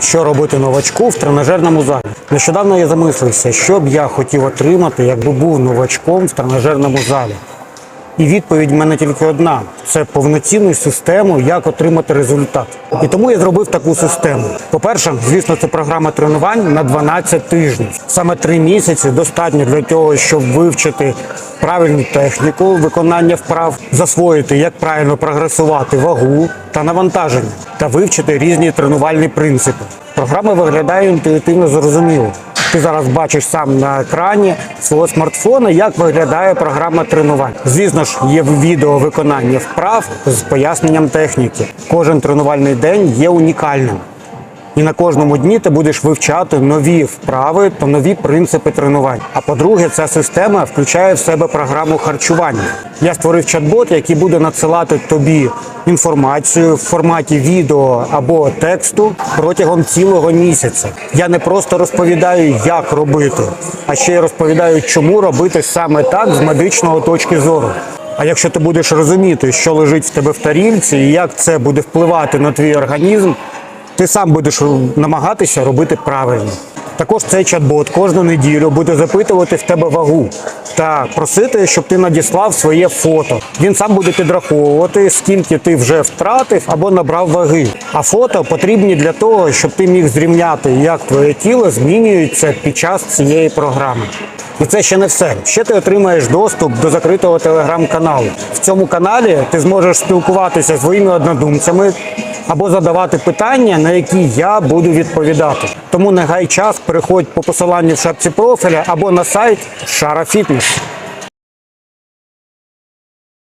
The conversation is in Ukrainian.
що робити новачку в тренажерному залі. Нещодавно я замислився, що б я хотів отримати, якби був новачком в тренажерному залі. І відповідь в мене тільки одна: це повноцінну систему, як отримати результат. І тому я зробив таку систему. По-перше, звісно, це програма тренувань на 12 тижнів. Саме 3 місяці достатньо для того, щоб вивчити правильну техніку виконання вправ, засвоїти, як правильно прогресувати вагу та навантаження, та вивчити різні тренувальні принципи. Програма виглядає інтуїтивно зрозуміло. Ти зараз бачиш сам на екрані свого смартфона, як виглядає програма тренувань. Звісно ж, є відео виконання вправ з поясненням техніки. Кожен тренувальний день є унікальним. І на кожному дні ти будеш вивчати нові вправи та нові принципи тренувань. А по-друге, ця система включає в себе програму харчування. Я створив чат-бот, який буде надсилати тобі інформацію в форматі відео або тексту протягом цілого місяця. Я не просто розповідаю, як робити, а ще й розповідаю, чому робити саме так з медичного точки зору. А якщо ти будеш розуміти, що лежить в тебе в тарілці, і як це буде впливати на твій організм, ти сам будеш намагатися робити правильно. Також цей чат-бот кожну неділю буде запитувати в тебе вагу та просити, щоб ти надіслав своє фото. Він сам буде підраховувати, скільки ти вже втратив або набрав ваги. А фото потрібні для того, щоб ти міг зрівняти, як твоє тіло змінюється під час цієї програми. І це ще не все. Ще ти отримаєш доступ до закритого телеграм-каналу. В цьому каналі ти зможеш спілкуватися з своїми однодумцями або задавати питання, на які я буду відповідати. Тому не гай час, переходь по посиланню в шапці профіля або на сайт Шара Фітнес.